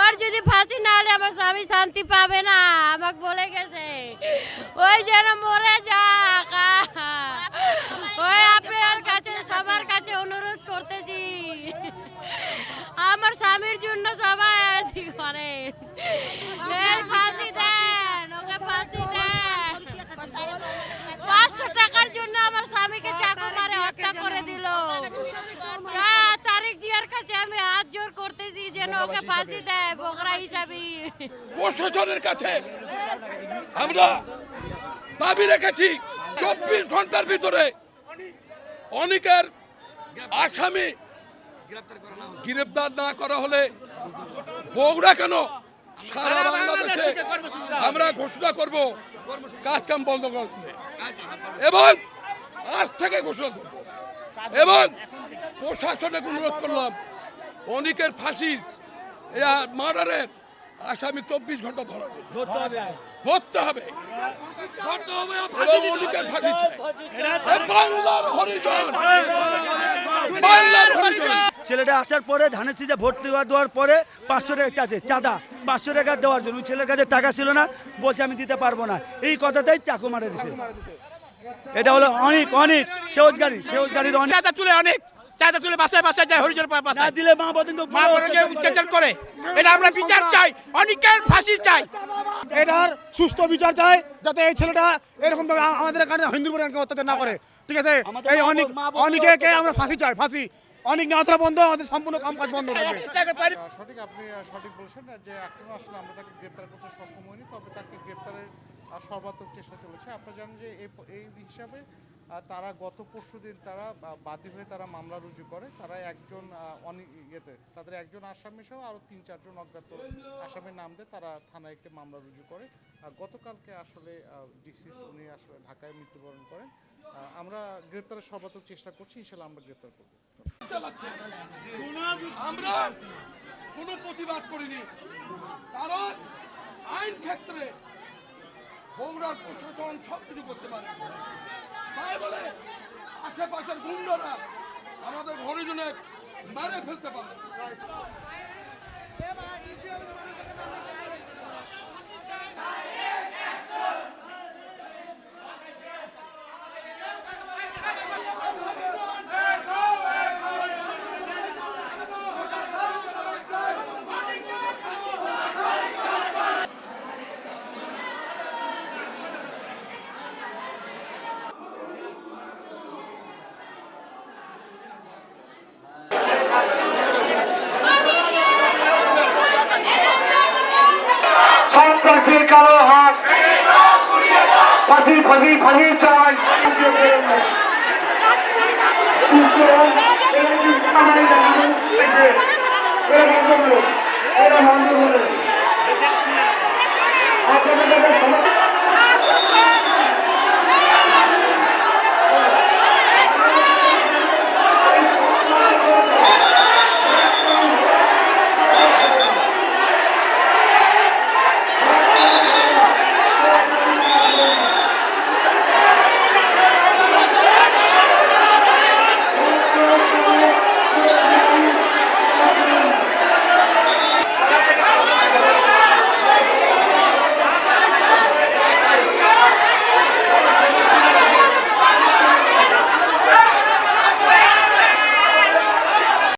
ওর যদি ফাঁসি না হলে আমার স্বামী শান্তি পাবে না, আমাকে বলে গেছে। ওই যেন মরে যাক ওই আপনার কাছে, সবার কাছে অনুরোধ করতেছি। আমার স্বামীর জন্য সবাই করে ফাঁসি দেন, ওকে ফাঁসি দেন। পাঁচশো টাকার জন্য আমার স্বামীকে চাকু মারে, হত্যা করে দিল। যা কাছে আমি হাত জোর করতেছি যেন ওকে ফাঁসি দেয় বকরা হিসাবে। প্রশাসনের কাছে আমরা দাবি রেখেছি চব্বিশ ঘণ্টার ভিতরে অনেকের আসামি গ্রেপ্তার না করা হলে বগুড়া কেন? সারা বাংলাদেশে আমরা ঘোষণা করব কাজ কাম বন্ধ করবে এবং আজ থেকে ঘোষণা করব। এবং প্রশাসনের অনুরোধ করলাম অনেকের ফাঁসির মার্ডারের আসামি চব্বিশ ঘণ্টা ধরা হবে। ধরতে হবে। অনেকের ফাঁসি বাংলার হরিজন। বাংলার হরিজন। ছেলেটা আসার পরে ধানের সিজে ভোট দেওয়া দেওয়ার পরে পাঁচশো টাকা চাষে চাঁদা। পাঁচশো টাকা দেওয়ার জন্য। ওই ছেলের কাছে টাকা ছিল না বলছে আমি দিতে পারব না। এই কথাটাই চাকু মারা দিছে। এটা হলো অনেক অনেক। সেউজ গাড়ি সেউজ গাড়ির অনেক। চাঁদা তুলে অনেক। চাঁদা তুলে বাসায় বাসায় যায় হরিজন না বাসায়। দিলে মা বলেন তো মা বোনকে অত্যাচার করে। এটা আমরা বিচার চাই অনেকের ফাঁসি চাই। এটার সুস্থ বিচার চাই যাতে এই ছেলেটা এরকম ভাবে আমাদের এখানে হিন্দু পরিবারকে অত্যাচার না করে। ঠিক আছে? এই অনেক অনেকে আমরা ফাঁসি চাই ফাঁসি। অনেক নেওয়া বন্ধ আমাদের সম্পূর্ণ কাম কাজ বন্ধ থাকবে। সঠিক আপনি সঠিক বলছেন যে এখনও আসলে আমরা তাকে গ্রেপ্তার করতে সক্ষম হইনি তবে তাকে গ্রেপ্তারের সর্বাত্মক চেষ্টা চলেছে। আপনারা জানেন যে এই হিসাবে তারা গত পরশু দিন তারা বাদী হয়ে তারা মামলা রুজু করে। তারা একজন আহ, অনি- ইয়েতে তাদের একজন আসামি সহ আরও তিন চারজন অজ্ঞাত আসামির নাম দিয়ে তারা থানায় একটি মামলা রুজু করে। গতকালকে আসলে ডিসিস উনি আসলে ঢাকায় মৃত্যুবরণ করেন। আমরা গ্রেপ্তারের সর্বাত্মক চেষ্টা করছি ইনশাল্লাহ আমরা গ্রেপ্তার করব। আমরা কোনো প্রতিবাদ করিনি। কারণ আইন ক্ষেত্রে বগুড়ার প্রশাসন সব কিছু করতে পারে। তাই বলে আশেপাশের গুন্ডরা আমাদের হরিজনে মেরে ফেলতে পারে। ফাঁসি ফাঁসি ফাঁসি চাই রাজপরিবার